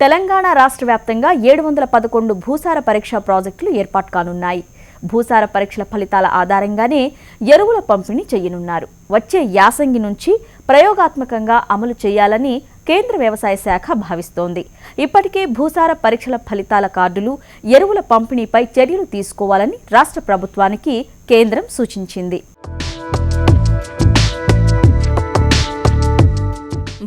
తెలంగాణ రాష్ట్ర వ్యాప్తంగా ఏడు వందల పదకొండు భూసార పరీక్ష ప్రాజెక్టులు ఏర్పాటు కానున్నాయి. భూసార పరీక్షల ఫలితాల ఆధారంగానే ఎరువుల పంపిణీ చేయనున్నారు. వచ్చే యాసంగి నుంచి ప్రయోగాత్మకంగా అమలు చేయాలని కేంద్ర వ్యవసాయ శాఖ భావిస్తోంది. ఇప్పటికే భూసార పరీక్షల ఫలితాల కార్డులు ఎరువుల పంపిణీపై చర్యలు తీసుకోవాలని రాష్ట్ర ప్రభుత్వానికి కేంద్రం సూచించింది.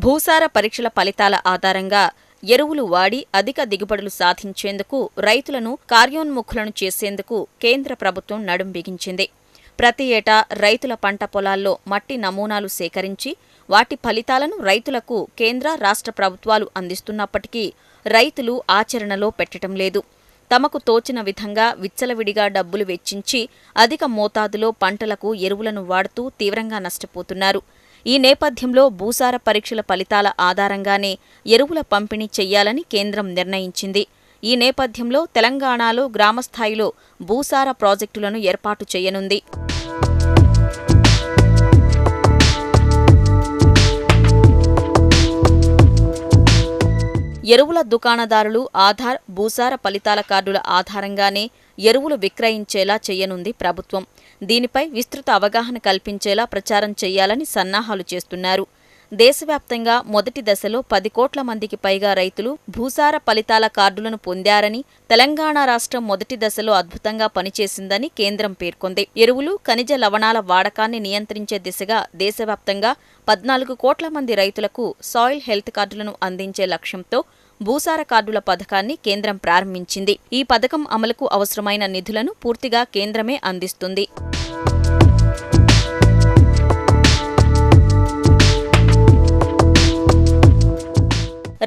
భూసార పరీక్షల ఫలితాల ఆధారంగా ఎరువులు వాడి అధిక దిగుబడులు సాధించేందుకు రైతులను కార్యోన్ముఖులను చేసేందుకు కేంద్ర ప్రభుత్వం నడుం బిగించింది. ప్రతి ఏటా రైతుల పంట పొలాల్లో మట్టి నమూనాలు సేకరించి వాటి ఫలితాలను రైతులకు కేంద్ర రాష్ట్ర ప్రభుత్వాలు అందిస్తున్నప్పటికీ రైతులు ఆచరణలో పెట్టడం లేదు. తమకు తోచిన విధంగా విచ్చలవిడిగా డబ్బులు వెచ్చించి అధిక మోతాదులో పంటలకు ఎరువులను వాడుతూ తీవ్రంగా నష్టపోతున్నారు. ఈ నేపథ్యంలో భూసార పరీక్షల ఫలితాల ఆధారంగానే ఎరువుల పంపిణీ చెయ్యాలని కేంద్రం నిర్ణయించింది. ఈ నేపథ్యంలో తెలంగాణలో గ్రామస్థాయిలో భూసార ప్రాజెక్టులను ఏర్పాటు చేయనుంది. ఎరువుల దుకాణదారులు ఆధార్ భూసార ఫలితాల కార్డుల ఆధారంగానే ఎరువులు విక్రయించేలా చేయనుంది ప్రభుత్వం. దీనిపై విస్తృత అవగాహన కల్పించేలా ప్రచారం చేయాలని సన్నాహాలు చేస్తున్నారు. దేశవ్యాప్తంగా మొదటి దశలో పది కోట్ల మందికి పైగా రైతులు భూసార ఫలితాల కార్డులను పొందారని తెలంగాణ రాష్ట్రం మొదటి దశలో అద్భుతంగా పనిచేసిందని కేంద్రం పేర్కొంది. ఎరువులు ఖనిజ లవణాల వాడకాన్ని నియంత్రించే దిశగా దేశవ్యాప్తంగా పద్నాలుగు కోట్ల మంది రైతులకు సాయిల్ హెల్త్ కార్డులను అందించే లక్ష్యంతో భూసార కార్డుల పథకాన్ని కేంద్రం ప్రారంభించింది. ఈ పథకం అమలుకు అవసరమైన నిధులను పూర్తిగా కేంద్రమే అందిస్తుంది.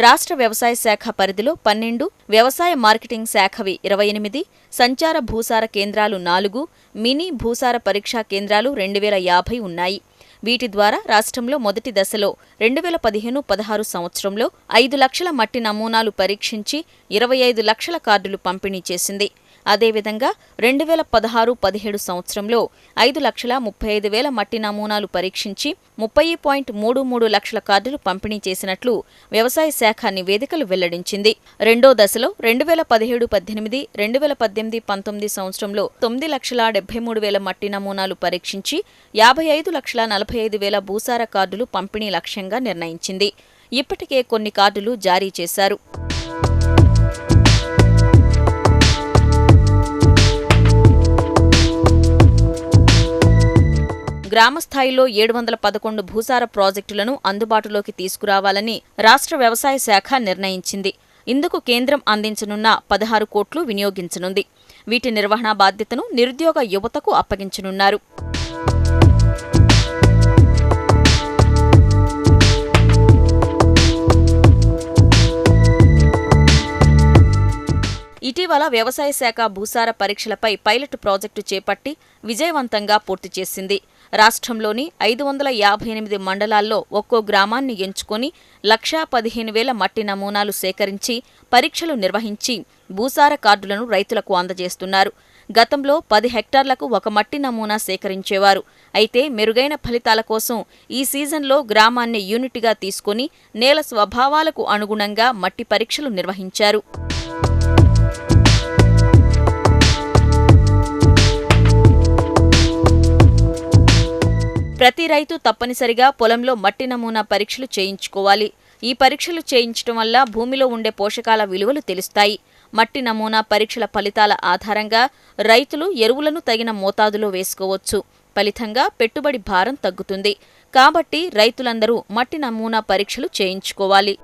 రాష్ట్ర వ్యవసాయ శాఖ పరిధిలో పన్నెండు వ్యవసాయ మార్కెటింగ్ శాఖవి ఇరవై ఎనిమిది సంచార భూసార కేంద్రాలు నాలుగు మినీ భూసార పరీక్షా కేంద్రాలు రెండు వేల యాభై ఉన్నాయి. వీటి ద్వారా రాష్ట్రంలో మొదటి దశలో రెండు వేల పదిహేను పదహారు సంవత్సరంలో ఐదు లక్షల మట్టి నమూనాలు పరీక్షించి ఇరవై ఐదు లక్షల కార్డులు పంపిణీ చేసింది. అదేవిధంగా రెండు వేల పదహారు పదిహేడు సంవత్సరంలో ఐదు లక్షల ముప్పై ఐదు వేల మట్టి నమూనాలు పరీక్షించి ముప్పై పాయింట్ మూడు మూడు లక్షల కార్డులు పంపిణీ చేసినట్లు వ్యవసాయ శాఖ నివేదికలు వెల్లడించింది. రెండో దశలో రెండు వేల పదిహేడు పద్దెనిమిది రెండు వేల పద్దెనిమిది పంతొమ్మిది సంవత్సరంలో తొమ్మిది లక్షల డెబ్బై మూడు వేల మట్టి నమూనాలు పరీక్షించి యాభై ఐదు లక్షల నలభై ఐదు వేల భూసార కార్డులు పంపిణీ లక్ష్యంగా నిర్ణయించింది. ఇప్పటికే కొన్ని కార్డులు జారీ చేశారు. గ్రామస్థాయిలో ఏడు వందల పదకొండు భూసార ప్రాజెక్టులను అందుబాటులోకి తీసుకురావాలని రాష్ట్ర వ్యవసాయ శాఖ నిర్ణయించింది. ఇందుకు కేంద్రం అందించనున్న పదహారు కోట్లు వినియోగించనుంది. వీటి నిర్వహణ బాధ్యతను నిరుద్యోగ యువతకు అప్పగించనున్నారు. ఇటీవల వ్యవసాయ శాఖ భూసార పరీక్షలపై పైలట్ ప్రాజెక్టు చేపట్టి విజయవంతంగా పూర్తి చేసింది. రాష్ట్రంలోని ఐదు వందల యాభై ఎనిమిది మండలాల్లో ఒక్కో గ్రామాన్ని ఎంచుకొని లక్షా పదిహేను వేల మట్టి నమూనాలు సేకరించి పరీక్షలు నిర్వహించి భూసార కార్డులను రైతులకు అందజేస్తున్నారు. గతంలో పది హెక్టార్లకు ఒక మట్టి నమూనా సేకరించేవారు. అయితే మెరుగైన ఫలితాల కోసం ఈ సీజన్లో గ్రామాన్ని యూనిట్గా తీసుకుని నేల స్వభావాలకు అనుగుణంగా మట్టి పరీక్షలు నిర్వహించారు. రైతు తప్పనిసరిగా పొలంలో మట్టి నమూనా పరీక్షలు చేయించుకోవాలి. ఈ పరీక్షలు చేయించడం వల్ల భూమిలో ఉండే పోషకాల విలువలు తెలుస్తాయి. మట్టి నమూనా పరీక్షల ఫలితాల ఆధారంగా రైతులు ఎరువులను తగిన మోతాదులో వేసుకోవచ్చు. ఫలితంగా పెట్టుబడి భారం తగ్గుతుంది. కాబట్టి రైతులందరూ మట్టి నమూనా పరీక్షలు చేయించుకోవాలి.